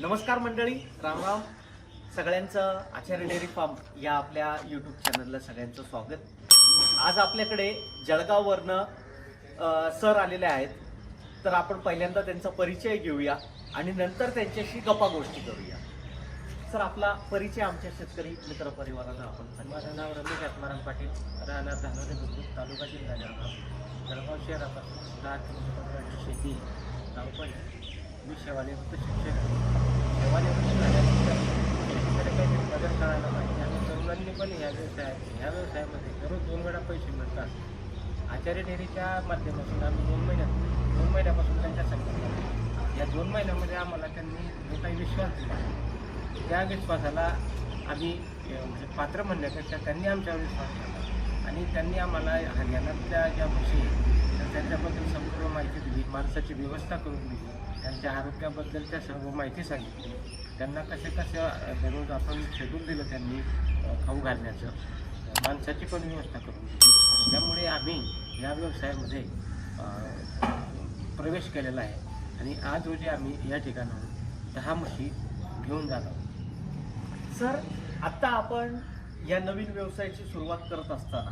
नमस्कार मंडळी रामराम सगळ्यांचं आचार्य डेअरी फार्म या आपल्या यूट्यूब चॅनलला सगळ्यांचं स्वागत. आज आपल्याकडे जळगाववरनं सर आलेले आहेत. तर आपण पहिल्यांदा त्यांचा परिचय घेऊया आणि नंतर त्यांच्याशी गप्पा गोष्टी करूया. सर आपला परिचय आमच्या शेतकरी मित्र परिवाराला आपण माझं नाव रमेश आत्माराम पाटील राहणार धानोरे बुद्रुक तालुका जिल्हा जळगाव. जळगाव शहरापासून दहा किलोमीटर शेती धावपळ मी शेवानिवृत्त शिक्षक आहे. शेवानिवृत्त झाल्यानंतर काहीतरी बदल करायला पाहिजे आणि तरुणांनी पण ह्या व्यवसाय ह्या व्यवसायामध्ये दररोज दोन वेळा पैसे मिळतात. आचार्य डेअरीच्या माध्यमातून आम्ही दोन महिन्यात दोन महिन्यापासून त्यांच्या संपर्कात या दोन महिन्यामध्ये आम्हाला त्यांनी जो काही विश्वास दिला त्या विश्वासाला आम्ही म्हणजे पात्र म्हणण्यापेक्षा त्यांनी आमच्यावर विश्वास केला आणि त्यांनी आम्हाला हरियाणातल्या ज्या म्हशी तर त्यांच्याबद्दल संपूर्ण माहिती दिली माणसाची व्यवस्था करून दिली. त्यांच्या आरोग्याबद्दल त्या सर्व माहिती सांगितली. त्यांना कसे कसे दररोज आपण शेड्यूल दिलं त्यांनी खाऊ घालण्याचं माणसाची पण व्यवस्था करून दिली. त्यामुळे आम्ही या व्यवसायामध्ये प्रवेश केलेला आहे. आणि आज रोजी आम्ही या ठिकाणाहून दहा म्हशी घेऊन जात आहोत. सर आत्ता आपण या नवीन व्यवसायाची सुरुवात करत असताना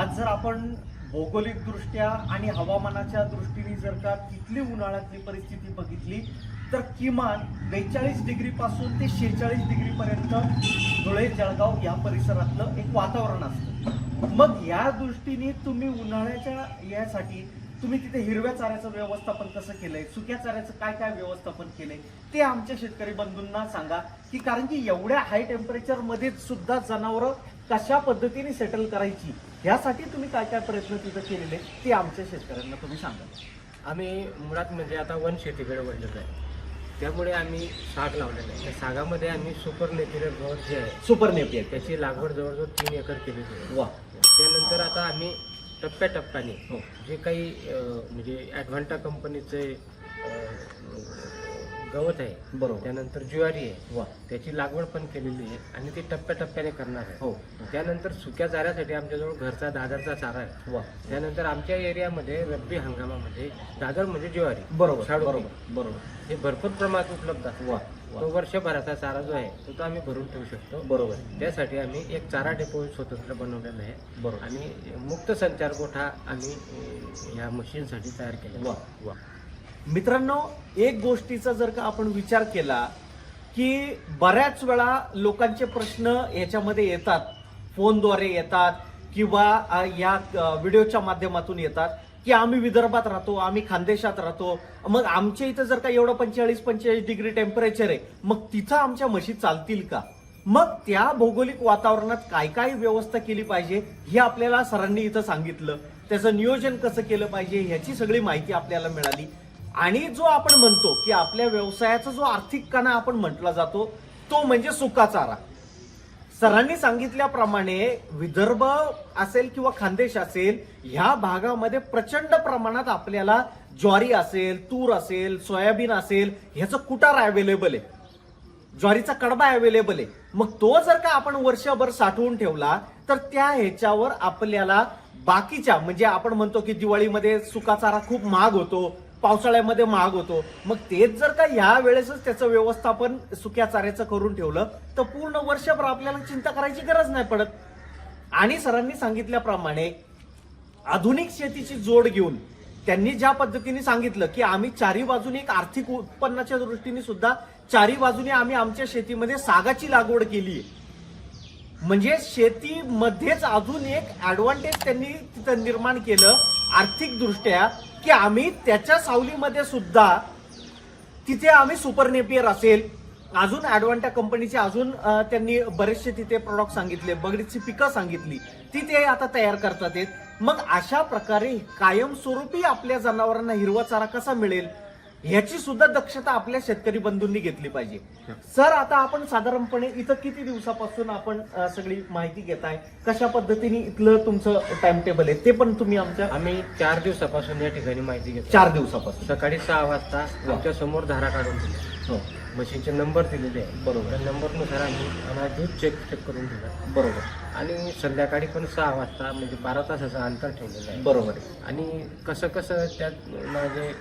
आज जर आपण भौगोलिकदृष्ट्या आणि हवामानाच्या दृष्टीने जर का तिथली उन्हाळ्यातली परिस्थिती बघितली तर किमान बेचाळीस डिग्रीपासून ते शेहेचाळीस डिग्रीपर्यंत धुळे जळगाव या परिसरातलं एक वातावरण असतं. मग या दृष्टीने तुम्ही उन्हाळ्याच्या यासाठी तुम्ही तिथे हिरव्या चाऱ्याचं व्यवस्थापन कसं केलंय? सुक्या चाऱ्याचं काय काय व्यवस्थापन केलंय? ते आमच्या शेतकरी बंधूंना सांगा. की कारण की एवढ्या हाय टेम्परेचरमध्ये सुद्धा जनावरं कशा पद्धतीने सेटल करायची? यासाठी तुम्ही काय काय प्रयत्न तिथं केलेले ते आमच्या शेतकऱ्यांना तुम्ही सांगा. आम्ही मुळात म्हणजे आता वन शेतीकडे वळलेलो आहे. त्यामुळे आम्ही साग लावलेलं आहे. त्या सागामध्ये आम्ही सुपर नेचरल गवत जे आहे सुपर नेपियर त्याची लागवड जवळजवळ तीन एकर आहे वा. त्यानंतर आता आम्ही टप्प्याटप्प्याने हो. जे काही म्हणजे ॲडव्हान्टा कंपनीचे गवत आहे बरोबर. त्यानंतर ज्वारी आहे वा. त्याची लागवड पण केलेली आहे आणि ती टप्प्याटप्प्याने करणार आहे. हो. त्यानंतर सुक्या चाऱ्यासाठी आमच्याजवळ घरचा दादरचा चारा आहे. वा. त्यानंतर आमच्या एरियामध्ये रब्बी हंगामामध्ये दादर म्हणजे ज्वारी बरोबर शाळू बरोबर बरोबर. हे भरपूर प्रमाणात उपलब्ध आहे. वा तो वर्षभराचा चारा जो आहे तो तो आम्ही भरून ठेवू शकतो. बरोबर. त्यासाठी आम्ही एक चारा डेपो स्वतंत्र बनवलेला आहे. बरोबर. आणि मुक्त संचार गोठा आम्ही अं, या मशीनसाठी तयार केला वा. वा. मित्रांनो एक गोष्टीचा जर का आपण विचार केला की बऱ्याच वेळा लोकांचे प्रश्न याच्यामध्ये येतात. फोनद्वारे येतात किंवा या व्हिडिओच्या माध्यमातून येतात की आम्ही विदर्भात राहतो आम्ही खानदेशात राहतो. मग आमच्या इथं जर का एवढं पंचेचाळीस पंचेचाळीस डिग्री टेम्परेचर आहे मग तिथं आमच्या म्हशी चालतील का? मग त्या भौगोलिक वातावरणात काय काय व्यवस्था केली पाहिजे हे आपल्याला सरांनी इथं सांगितलं. त्याचं नियोजन कसं केलं पाहिजे ह्याची सगळी माहिती आपल्याला मिळाली. आणि जो आपण म्हणतो की आपल्या व्यवसायाचा जो आर्थिक कणा आपण म्हटला जातो तो म्हणजे सुका चारा. सरांनी सांगितल्याप्रमाणे विदर्भ असेल किंवा खानदेश असेल ह्या भागामध्ये प्रचंड प्रमाणात आपल्याला ज्वारी असेल तूर असेल सोयाबीन असेल ह्याचं कुटार अवेलेबल आहे. ज्वारीचा कडबा अवेलेबल आहे. मग तो जर का आपण वर्षभर साठवून ठेवला तर त्या ह्याच्यावर आपल्याला बाकीच्या म्हणजे आपण म्हणतो की दिवाळीमध्ये सुका चारा खूप महाग होतो पावसाळ्यामध्ये महाग होतो. मग तेच जर का ह्या वेळेसच त्याचं व्यवस्थापन सुक्या चाऱ्याचं करून ठेवलं तर पूर्ण वर्षभर आपल्याला चिंता करायची गरज नाही पडत. आणि सरांनी सांगितल्याप्रमाणे आधुनिक शेतीची जोड घेऊन त्यांनी ज्या पद्धतीने सांगितलं की आम्ही चारी बाजूने एक आर्थिक उत्पन्नाच्या दृष्टीने सुद्धा चारी बाजूने आम्ही आमच्या शेतीमध्ये सागाची लागवड केली म्हणजे शेतीमध्येच अजून एक ऍडव्हान्टेज त्यांनी तिथं निर्माण केलं आर्थिक दृष्ट्या की आम्ही त्याच्या सावलीमध्ये सुद्धा तिथे आम्ही सुपर नेपियर असेल. अजून ॲडव्हान्टा कंपनीचे अजून त्यांनी बरेचसे तिथे प्रॉडक्ट सांगितले बरीचशी पिकं सांगितली. ती ते आता तयार करतात. मग अशा प्रकारे कायमस्वरूपी आपल्या जनावरांना हिरवा चारा कसा मिळेल? ह्याची सुद्धा दक्षता आपल्या शेतकरी बंधूंनी घेतली पाहिजे. सर आता आपण साधारणपणे इथं किती दिवसापासून आपण अं, सगळी माहिती घेताय कशा पद्धतीने इथलं तुमचं टाइम टेबल आहे? ते पण तुम्ही आमच्या आम्ही चार दिवसापासून या ठिकाणी माहिती घेतो. चार दिवसापासून. सकाळी सहा वाजता आमच्यासमोर धारा काढून दिल्या हो. म्हशीचे नंबर दिलेले आहे बरोबर. त्या नंबरनुसार आम्ही आम्हाला दूध चेक चेक करून दिलं बरोबर. आणि संध्याकाळी पण सहा वाजता म्हणजे बारा तासाचं अंतर ठेवलेलं आहे. बरोबर आहे. आणि कसं कसं त्यात म्हणजे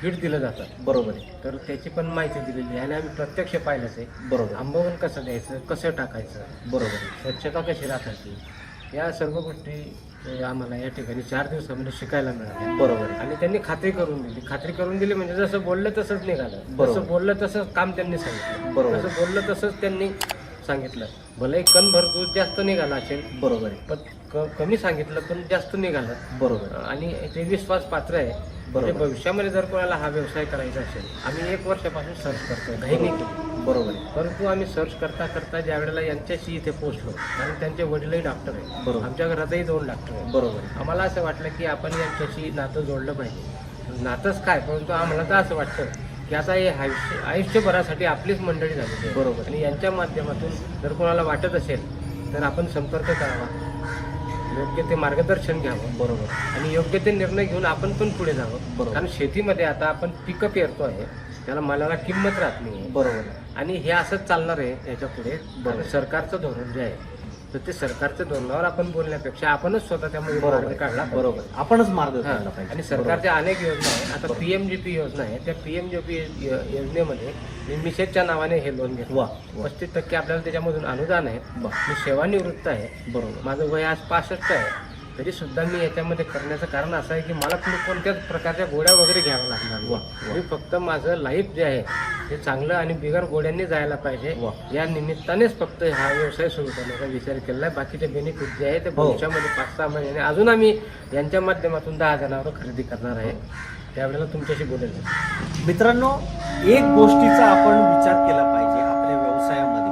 फीड दिलं जातं बरोबर आहे. तर त्याची पण माहिती दिलेली आहे. आणि आम्ही प्रत्यक्ष पाहिलंच आहे. बरोबर. आंबवण कसं द्यायचं कसं टाकायचं बरोबर स्वच्छता कशी राखायची या सर्व गोष्टी आम्हाला या ठिकाणी चार दिवसामध्ये शिकायला मिळाल्या. बरोबर. आणि त्यांनी खात्री करून दिली. खात्री करून दिली म्हणजे जसं बोललं तसंच निघालं. जसं बोललं तसंच काम त्यांनी सांगितलं. बरोबर. जसं बोललं तसंच त्यांनी सांगितलं. भले कणभर दूध जास्त निघालं असेल. बरोबर. आहे पण क- कमी सांगितलं पण जास्त निघालं. बरोबर. आणि ते विश्वास पात्र आहे. म्हणजे बरोबर. भविष्यामध्ये जर कोणाला हा व्यवसाय करायचा असेल आम्ही एक वर्षापासून सर्च करतोय घाई नाही केली. बरोबर आहे. परंतु आम्ही सर्च करता करता ज्या वेळेला यांच्याशी इथे पोहोचलो कारण त्यांचे वडीलही डॉक्टर आहे बरोबर. आमच्या घरातही दोन डॉक्टर आहेत. बरोबर आहे. आम्हाला असं वाटलं की आपण यांच्याशी नातं जोडलं पाहिजे. नातंच काय परंतु आम्हाला तर असं वाटतं की आता हे आयुष्य आयुष्यभरासाठी आपलीच मंडळी आहे. बरोबर. आणि यांच्या माध्यमातून जर कोणाला वाटत असेल तर आपण संपर्क करावा. योग्य ते मार्गदर्शन घ्यावं. बरोबर. आणि योग्य ते निर्णय घेऊन आपण पण पुढे जावं. बरोबर. कारण शेतीमध्ये आता आपण पिकं पेरतो आहे. त्याला मालाला किंमत राहत नाही बरोबर. आणि हे असंच चालणार आहे याच्यापुढे बरोबर. सरकारचं धोरण जे आहे तर ते सरकारच्या धोरणावर आपण बोलण्यापेक्षा आपणच स्वतः त्यामध्ये बरोबर मार्ग काढला. बरोबर. आपणच मार्ग. काढला पाहिजे आणि सरकारच्या अनेक योजना आहे आता. पीएमजीपी योजना आहे त्या पीएमजीपी योजनेमध्ये मी मिसेसच्या नावाने हे लोन घेतलं. पस्तीस टक्के आपल्याला त्याच्यामधून अनुदान आहे. मी सेवानिवृत्त आहे बरोबर माझं वय आज पासष्ट आहे तरी सुद्धा मी याच्यामध्ये करण्याचं कारण असं आहे की मला कोणत्याच प्रकारच्या गोळ्या वगैरे घ्याव्या लागणार. मी फक्त माझं लाईफ जे आहे ते चांगलं आणि बिगर गोड्यांनी जायला पाहिजे. या निमित्तानेच फक्त हा व्यवसाय सुरू करण्याचा विचार केला आहे बाकीचे बेनिफिट जे आहे ते हो. भविष्यामध्ये पाच सहा महिन्याने अजून आम्ही यांच्या माध्यमातून दहा जणांवर खरेदी करणार आहे त्यावेळेला तुमच्याशी बोलेल मित्रांनो एक गोष्टीचा आपण विचार केला पाहिजे आपल्या व्यवसायामध्ये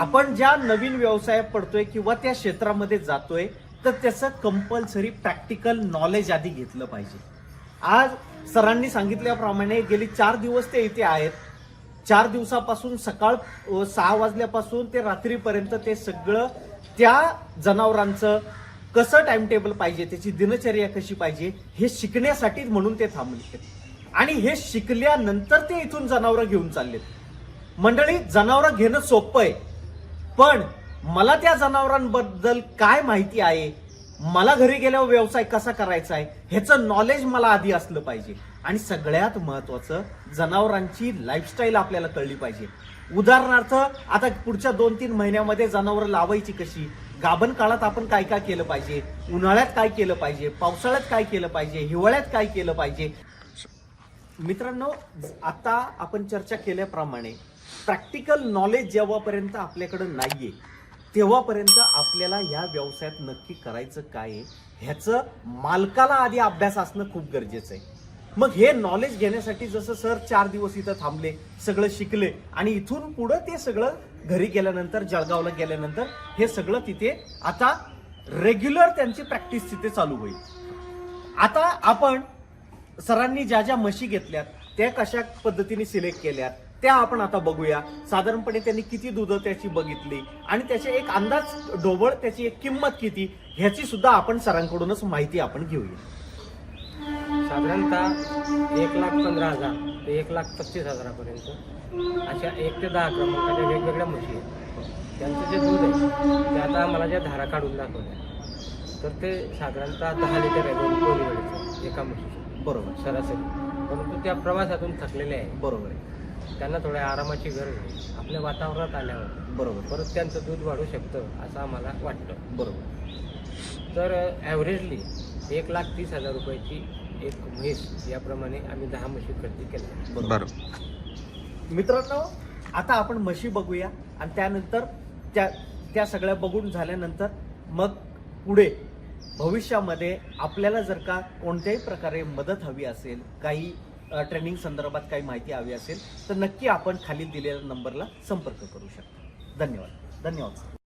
आपण ज्या नवीन व्यवसायात पडतोय किंवा त्या क्षेत्रामध्ये जातोय तर त्याचं कंपल्सरी प्रॅक्टिकल नॉलेज आधी घेतलं पाहिजे. आज सरांनी सांगितल्याप्रमाणे गेली चार दिवस ते इथे आहेत. चार दिवसापासून सकाळ सहा वाजल्यापासून ते रात्रीपर्यंत ते सगळं त्या जनावरांचं कसं टाइमटेबल पाहिजे त्याची दिनचर्या कशी पाहिजे हे शिकण्यासाठीच म्हणून ते थांबले आणि हे शिकल्यानंतर ते इथून जनावरं घेऊन चाललेत. मंडळी जनावरं घेणं सोपं आहे. पण मला त्या जनावरांबद्दल काय माहिती आहे? मला घरी गेल्यावर व्यवसाय कसा करायचा आहे? ह्याचं नॉलेज मला आधी असलं पाहिजे. आणि सगळ्यात महत्वाचं जनावरांची लाईफस्टाईल आपल्याला कळली पाहिजे. उदाहरणार्थ आता पुढच्या दोन तीन महिन्यामध्ये जनावरं लावायची कशी? गाभण काळात आपण काय काय केलं पाहिजे? उन्हाळ्यात काय केलं पाहिजे? पावसाळ्यात काय केलं पाहिजे? हिवाळ्यात काय केलं पाहिजे? मित्रांनो आता आपण चर्चा केल्याप्रमाणे प्रॅक्टिकल नॉलेज जेव्हापर्यंत आपल्याकडं नाहीये तेव्हापर्यंत आपल्याला ह्या व्यवसायात नक्की करायचं काय आहे ह्याचं मालकाला आधी अभ्यास असणं खूप गरजेचं आहे. मग हे नॉलेज घेण्यासाठी जसं सर चार दिवस इथं थांबले सगळं शिकले आणि इथून पुढं ते सगळं घरी गेल्यानंतर जळगावला गेल्यानंतर हे सगळं तिथे आता रेग्युलर त्यांची प्रॅक्टिस तिथे चालू होईल. आता आपण सरांनी ज्या ज्या म्हशी घेतल्यात त्या कशा पद्धतीने सिलेक्ट केल्यात त्या आपण आता बघूया. साधारणपणे त्यांनी किती दूध त्याची बघितली? आणि त्याचे एक अंदाज ढोबळ त्याची एक किंमत किती? ह्याची सुद्धा आपण सरांकडूनच माहिती आपण घेऊया. साधारणतः एक लाख पंधरा हजार ते एक लाख पस्तीस हजारापर्यंत अशा एक ते दहा क्रमांकाच्या वेगवेगळ्या म्हशी आहेत. त्यांचं जे दूध आहे ते आता आम्हाला ज्या धारा काढून दाखवल्या तर ते साधारणतः दहा लिटर आहे दोन दोन वेळेचं एका म्हशीचं. बरोबर. सरासरी. परंतु त्या प्रवासातून थकलेल्या आहे बरोबर आहे. त्यांना थोड्या आरामाची गरज आहे. आपल्या वातावरणात आल्यावर बरोबर. परत त्यांचं दूध वाढू शकतं असं आम्हाला वाटतं. बरोबर. तर ॲव्हरेजली एक लाख तीस हजार रुपयाची एक म्हैस याप्रमाणे आम्ही दहा म्हशी खरेदी केल्या. बरोबर. मित्रांनो आता आपण म्हशी बघूया आणि त्यानंतर त्या त्या सगळ्या बघून झाल्यानंतर मग पुढे भविष्यामध्ये आपल्याला जर का कोणत्याही प्रकारे मदत हवी असेल काही ट्रेनिंग संदर्भात काही माहिती हवी असेल तर नक्की आपण खाली दिलेल्या नंबरला संपर्क करू शकता. धन्यवाद. धन्यवाद